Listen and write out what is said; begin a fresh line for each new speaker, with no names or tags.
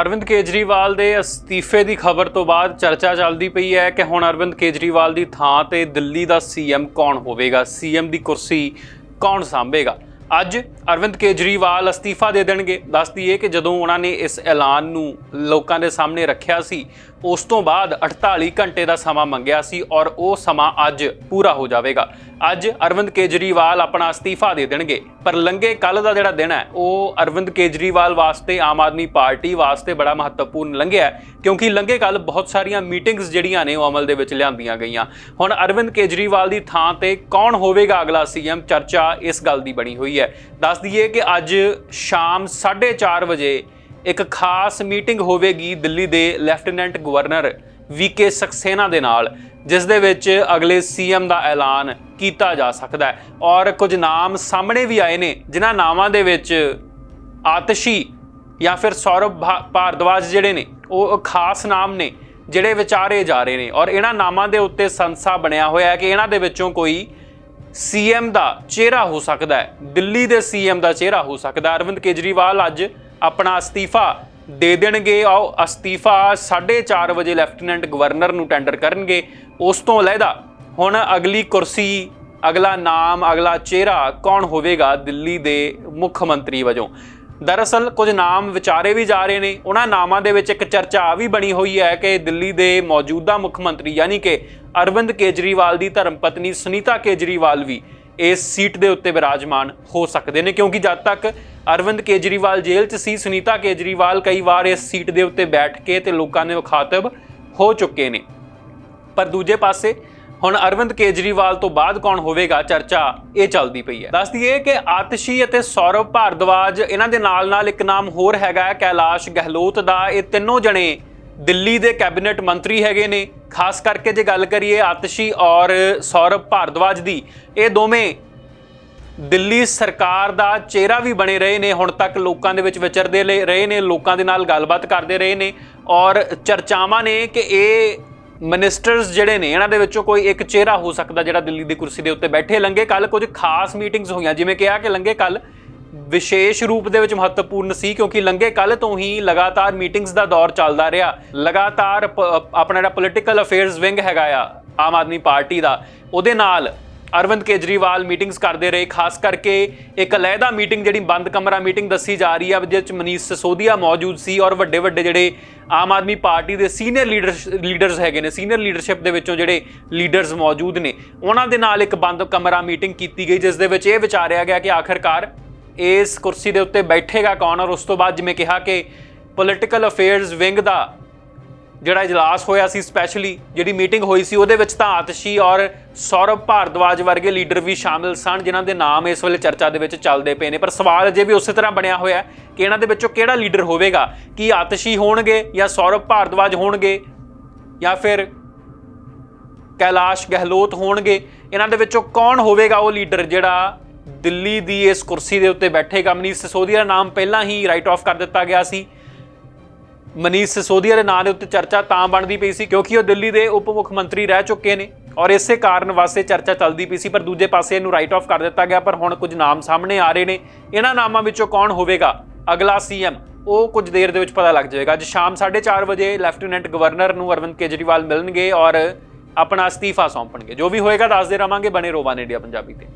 ਅਰਵਿੰਦ ਕੇਜਰੀਵਾਲ ਦੇ ਅਸਤੀਫੇ ਦੀ ਖਬਰ ਤੋਂ ਬਾਅਦ ਚਰਚਾ ਚੱਲਦੀ ਪਈ ਹੈ ਕਿ ਹੁਣ ਅਰਵਿੰਦ ਕੇਜਰੀਵਾਲ ਦੀ ਥਾਂ ਤੇ ਦਿੱਲੀ ਦਾ ਸੀਐਮ ਕੌਣ ਹੋਵੇਗਾ? ਸੀਐਮ ਦੀ ਕੁਰਸੀ ਕੌਣ ਸੰਭੇਗਾ? ਅੱਜ ਅਰਵਿੰਦ ਕੇਜਰੀਵਾਲ ਅਸਤੀਫਾ ਦੇ ਦੇਣਗੇ। ਦੱਸ ਦਈਏ ਕਿ ਜਦੋਂ ਉਹਨਾਂ ਨੇ ਇਸ ਐਲਾਨ ਨੂੰ ਲੋਕਾਂ ਦੇ ਸਾਹਮਣੇ ਰੱਖਿਆ ਸੀ, ਉਸ ਤੋਂ ਬਾਅਦ 48 ਘੰਟੇ ਦਾ ਸਮਾਂ ਮੰਗਿਆ ਸੀ ਔਰ ਉਹ ਸਮਾਂ ਅੱਜ ਪੂਰਾ ਹੋ ਜਾਵੇਗਾ। ਅੱਜ ਅਰਵਿੰਦ ਕੇਜਰੀਵਾਲ ਆਪਣਾ ਅਸਤੀਫਾ ਦੇ ਦੇਣਗੇ। ਪਰ ਲੰਗੇ ਕੱਲ ਦਾ ਜਿਹੜਾ ਦਿਨ ਹੈ, ਉਹ ਅਰਵਿੰਦ ਕੇਜਰੀਵਾਲ ਵਾਸਤੇ, ਆਮ ਆਦਮੀ ਪਾਰਟੀ ਵਾਸਤੇ ਬੜਾ ਮਹੱਤਵਪੂਰਨ ਲੰਘਿਆ ਕਿਉਂਕਿ ਲੰਗੇ ਕੱਲ ਬਹੁਤ ਸਾਰੀਆਂ ਮੀਟਿੰਗਸ ਜਿਹੜੀਆਂ ਨੇ, ਉਹ ਅਮਲ ਦੇ ਵਿੱਚ ਲਿਆਂਦੀਆਂ ਗਈਆਂ। ਹੁਣ ਅਰਵਿੰਦ ਕੇਜਰੀਵਾਲ ਦੀ ਥਾਂ ਤੇ ਕੌਣ ਹੋਵੇਗਾ ਅਗਲਾ ਸੀਐਮ? ਚਰਚਾ ਇਸ ਗੱਲ ਦੀ ਬਣੀ ਹੋਈ ਹੈ। ਦੱਸ ਦਈਏ ਕਿ ਅੱਜ ਸ਼ਾਮ 4:30 ਵਜੇ ਇੱਕ ਖਾਸ ਮੀਟਿੰਗ ਹੋਵੇਗੀ ਦਿੱਲੀ ਦੇ ਲੈਫਟੀਨੈਂਟ ਗਵਰਨਰ ਵੀਕੇ ਸਕਸੇਨਾ ਦੇ ਨਾਲ, ਜਿਸ ਦੇ ਵਿੱਚ ਅਗਲੇ ਸੀਐਮ ਦਾ ਐਲਾਨ ਕੀਤਾ ਜਾ ਸਕਦਾ ਹੈ। ਔਰ ਕੁਝ ਨਾਮ ਸਾਹਮਣੇ ਵੀ ਆਏ ਨੇ, ਜਿਨ੍ਹਾਂ ਨਾਵਾਂ ਦੇ ਵਿੱਚ ਆਤਸ਼ੀ ਜਾਂ ਫਿਰ ਸੌਰਵ ਭਾ- ਭਾਰਦਵਾਜ ਜਿਹੜੇ ਨੇ, ਉਹ ਖਾਸ ਨਾਮ ਨੇ, ਜਿਹੜੇ ਵਿਚਾਰੇ ਜਾ ਰਹੇ ਨੇ। ਔਰ ਇਹਨਾਂ ਨਾਮਾਂ ਦੇ ਉੱਤੇ ਸੰਸਾ ਬਣਿਆ ਹੋਇਆ ਹੈ ਕਿ ਇਹਨਾਂ ਦੇ ਵਿੱਚੋਂ ਕੋਈ ਸੀਐਮ ਦਾ ਚਿਹਰਾ ਹੋ ਸਕਦਾ ਹੈ। ਦਿੱਲੀ ਦੇ ਸੀਐਮ ਦਾ ਚਿਹਰਾ ਹੋ ਸਕਦਾ ਅਰਵਿੰਦ ਕੇਜਰੀਵਾਲ ਅੱਜ ਆਪਣਾ ਅਸਤੀਫਾ ਦੇ ਦੇਣਗੇ। ਉਹ ਅਸਤੀਫਾ 4:30 ਵਜੇ ਲੈਫਟੀਨੈਂਟ ਗਵਰਨਰ ਨੂੰ ਟੈਂਡਰ ਕਰਨਗੇ। ਉਸ ਤੋਂ ਅਲੱਗਾ ਹੁਣ ਅਗਲੀ ਕੁਰਸੀ, ਅਗਲਾ ਨਾਮ, ਅਗਲਾ ਚਿਹਰਾ ਕੌਣ ਹੋਵੇਗਾ ਦਿੱਲੀ ਦੇ ਮੁੱਖ ਮੰਤਰੀ ਵਜੋਂ? ਦਰਅਸਲ ਕੁਝ ਨਾਮ ਵਿਚਾਰੇ ਵੀ ਜਾ ਰਹੇ ਨੇ। ਉਹਨਾਂ ਨਾਮਾਂ ਦੇ ਵਿੱਚ ਇੱਕ ਚਰਚਾ ਆ ਵੀ ਬਣੀ ਹੋਈ ਹੈ ਕਿ ਦਿੱਲੀ ਦੇ ਮੌਜੂਦਾ ਮੁੱਖ ਮੰਤਰੀ ਯਾਨੀ ਕਿ ਅਰਵਿੰਦ ਕੇਜਰੀਵਾਲ ਦੀ ਧਰਮ ਪਤਨੀ ਸੁਨੀਤਾ ਕੇਜਰੀਵਾਲ ਵੀ ਇਸ ਸੀਟ ਦੇ ਉੱਤੇ ਵਿਰਾਜਮਾਨ ਹੋ ਸਕਦੇ ਨੇ, ਕਿਉਂਕਿ ਜਦ ਤੱਕ ਅਰਵਿੰਦ ਕੇਜਰੀਵਾਲ ਜੇਲ੍ਹ 'ਚ ਸੀ, ਸੁਨੀਤਾ ਕੇਜਰੀਵਾਲ ਕਈ ਵਾਰ ਇਸ ਸੀਟ ਦੇ ਉੱਤੇ ਬੈਠ ਕੇ ਤੇ ਲੋਕਾਂ ਦੇ ਮੁਖਾਤਬ ਹੋ ਚੁੱਕੇ ਨੇ। ਪਰ ਦੂਜੇ ਪਾਸੇ ਹੁਣ ਅਰਵਿੰਦ ਕੇਜਰੀਵਾਲ ਤੋਂ ਬਾਅਦ ਕੌਣ ਹੋਵੇਗਾ? ਚਰਚਾ ਇਹ ਚੱਲਦੀ ਪਈ ਹੈ। ਦੱਸ ਦਈਏ ਕਿ ਆਤਸ਼ੀ ਅਤੇ ਸੌਰਵ ਭਾਰਦਵਾਜ ਇਹਨਾਂ ਦੇ ਨਾਲ-ਨਾਲ ਇੱਕ ਨਾਮ ਹੋਰ ਹੈਗਾ ਕੈਲਾਸ਼ ਗਹਿਲੋਤ ਦਾ। ਇਹ ਤਿੰਨੋਂ ਜਣੇ ਦਿੱਲੀ ਦੇ ਕੈਬਨਿਟ ਮੰਤਰੀ ਹੈਗੇ ਨੇ। ਖਾਸ ਕਰਕੇ ਜੇ ਗੱਲ ਕਰੀਏ ਆਤਸ਼ੀ ਔਰ ਸੌਰਵ ਭਾਰਦਵਾਜ ਦੀ, ਇਹ ਦੋਵੇਂ ਦਿੱਲੀ ਸਰਕਾਰ ਦਾ ਚਿਹਰਾ ਵੀ ਬਣੇ ਰਹੇ ਨੇ। ਹੁਣ ਤੱਕ ਲੋਕਾਂ ਦੇ ਵਿੱਚ ਵਿਚਰਦੇ ਲੇ- ਰਹੇ ਨੇ, ਲੋਕਾਂ ਦੇ ਨਾਲ ਗੱਲਬਾਤ ਕਰਦੇ ਰਹੇ ਨੇ। ਔਰ ਚਰਚਾਵਾਂ ਨੇ ਕਿ ਇਹ ਮਿਨਿਸਟਰਸ ਜਿਹੜੇ ਨੇ, ਇਹਨਾਂ ਦੇ ਵਿੱਚੋਂ ਕੋਈ ਇੱਕ ਚਿਹਰਾ ਹੋ ਸਕਦਾ ਜਿਹੜਾ ਦਿੱਲੀ ਦੀ ਕੁਰਸੀ ਦੇ ਉੱਤੇ ਬੈਠੇ। ਲੰਗੇ ਕੱਲ ਕੁਝ ਖਾਸ ਮੀਟਿੰਗਸ ਹੋਈਆਂ, ਜਿਵੇਂ ਕਿਹਾ ਕਿ ਲੰਗੇ ਕੱਲ ਵਿਸ਼ੇਸ਼ ਰੂਪ ਦੇ ਵਿੱਚ ਮਹੱਤਵਪੂਰਨ ਸੀ, ਕਿਉਂਕਿ ਲੰਗੇ ਕੱਲ ਤੋਂ ਹੀ ਲਗਾਤਾਰ ਮੀਟਿੰਗਸ ਦਾ ਦੌਰ ਚੱਲਦਾ ਰਿਹਾ। ਲਗਾਤਾਰ ਪ- ਆਪਣਾ ਜਿਹੜਾ ਪੋਲਿਟੀਕਲ ਅਫੇਅਰਸ ਵਿੰਗ ਹੈਗਾ ਆ, ਆਮ ਆਦਮੀ ਪਾਰਟੀ ਦਾ, ਉਹਦੇ ਨਾਲ ਅਰਵਿੰਦ ਕੇਜਰੀਵਾਲ ਮੀਟਿੰਗਸ ਕਰਦੇ ਰਹੇ, ਖਾਸ ਕਰਕੇ ਇੱਕ ਅਲੱਗਾ ਮੀਟਿੰਗ ਜਿਹੜੀ ਬੰਦ ਕਮਰਾ ਮੀਟਿੰਗ ਦੱਸੀ ਜਾ ਰਹੀ ਹੈ ਜਿਹਦੇ ਵਿੱਚ ਮਨੀਸ਼ ਸਸੋਦੀਆ ਮੌਜੂਦ ਸੀ ਔਰ ਵੱਡੇ ਵੱਡੇ ਜਿਹੜੇ ਆਮ ਆਦਮੀ ਪਾਰਟੀ ਦੇ ਸੀਨੀਅਰ ਲੀਡਰਸ ਲੀਡਰਸ ਹੈਗੇ ਨੇ, ਸੀਨੀਅਰ ਲੀਡਰਸ਼ਿਪ ਦੇ ਵਿੱਚੋਂ ਜਿਹੜੇ ਲੀਡਰਸ ਮੌਜੂਦ ਨੇ, ਉਹਨਾਂ ਦੇ ਨਾਲ ਇੱਕ ਬੰਦ ਕਮਰਾ ਮੀਟਿੰਗ ਕੀਤੀ ਗਈ, ਜਿਸ ਦੇ ਵਿੱਚ ਇਹ ਵਿਚਾਰਿਆ ਗਿਆ ਕਿ ਆਖਰਕਾਰ ਇਸ ਕੁਰਸੀ ਦੇ ਉੱਤੇ ਬੈਠੇਗਾ ਕੌਣ ਔਰ ਉਸ ਤੋਂ ਬਾਅਦ ਜਿਵੇਂ ਕਿਹਾ ਕਿ ਪੋਲਿਟੀਕਲ ਅਫੇਅਰਸ ਵਿੰਗ ਦਾ ਜਿਹੜਾ ਇਜਲਾਸ ਹੋਇਆ ਸੀ ਸਪੈਸ਼ਲੀ ਜਿਹੜੀ ਮੀਟਿੰਗ ਹੋਈ ਸੀ, ਉਹਦੇ ਵਿੱਚ ਤਾਂ ਆਤਸ਼ੀ ਔਰ ਸੌਰਵ ਭਾਰਦਵਾਜ ਵਰਗੇ ਲੀਡਰ ਵੀ ਸ਼ਾਮਿਲ ਸਨ, ਜਿਨ੍ਹਾਂ ਦੇ ਨਾਮ ਇਸ ਵੇਲੇ ਚਰਚਾ ਦੇ ਵਿੱਚ ਚੱਲਦੇ ਪਏ ਨੇ। ਪਰ ਸਵਾਲ ਅਜੇ ਵੀ ਉਸੇ ਤਰ੍ਹਾਂ ਬਣਿਆ ਹੋਇਆ ਕਿ ਇਹਨਾਂ ਦੇ ਵਿੱਚੋਂ ਕਿਹੜਾ ਲੀਡਰ ਹੋਵੇਗਾ? ਕੀ ਆਤਸ਼ੀ ਹੋਣਗੇ ਜਾਂ ਸੌਰਵ ਭਾਰਦਵਾਜ ਹੋਣਗੇ? ਜਾਂ ਫਿਰ ਕੈਲਾਸ਼ ਗਹਿਲੋਤ ਹੋਣਗੇ? ਇਹਨਾਂ ਦੇ ਵਿੱਚੋਂ ਕੌਣ ਹੋਵੇਗਾ ਉਹ ਲੀਡਰ ਜਿਹੜਾ ਦਿੱਲੀ ਦੀ ਇਸ ਕੁਰਸੀ ਦੇ ਉੱਤੇ ਬੈਠੇਗਾ? ਮਨੀਸ਼ ਸਿਸੋਦੀਆ ਦਾ ਨਾਮ ਪਹਿਲਾਂ ਹੀ ਰਾਈਟ ਆਫ ਕਰ ਦਿੱਤਾ ਗਿਆ ਸੀ। ਮਨੀਸ਼ ਸਿਸੋਦੀਆ ਦੇ ਨਾਂ ਦੇ ਉੱਤੇ ਚਰਚਾ ਤਾਂ ਬਣਦੀ ਪਈ ਸੀ ਕਿਉਂਕਿ ਉਹ ਦਿੱਲੀ ਦੇ ਉਪ ਮੁੱਖ ਮੰਤਰੀ ਰਹਿ ਚੁੱਕੇ ਨੇ ਔਰ ਇਸੇ ਕਾਰਨ ਵਾਸਤੇ ਚਰਚਾ ਚੱਲਦੀ ਪਈ ਸੀ, ਪਰ ਦੂਜੇ ਪਾਸੇ ਇਹਨੂੰ ਰਾਈਟ ਆਫ ਕਰ ਦਿੱਤਾ ਗਿਆ, ਪਰ ਹੁਣ ਕੁਝ ਨਾਮ ਸਾਹਮਣੇ ਆ ਰਹੇ ਨੇ। ਇਹਨਾਂ ਨਾਮਾਂ ਵਿੱਚੋਂ ਕੌਣ ਹੋਵੇਗਾ? ਅਗਲਾ ਸੀਐਮ ਉਹ ਕੁਝ ਦੇਰ ਦੇ ਵਿੱਚ ਪਤਾ ਲੱਗ ਜਾਏਗਾ ਅੱਜ ਸ਼ਾਮ 4:30 ਵਜੇ ਲੈਫਟੀਨੈਂਟ ਗਵਰਨਰ ਨੂੰ ਅਰਵਿੰਦ ਕੇਜਰੀਵਾਲ ਮਿਲਣਗੇ ਔਰ ਆਪਣਾ ਅਸਤੀਫਾ ਸੌਂਪਣਗੇ। ਜੋ ਵੀ ਹੋਏਗਾ, ਦੱਸਦੇ ਰਵਾਂਗੇ। ਬਣੇ ਰੋਵਾਨ ਇੰਡੀਆ ਪੰਜਾਬੀ ਤੇ।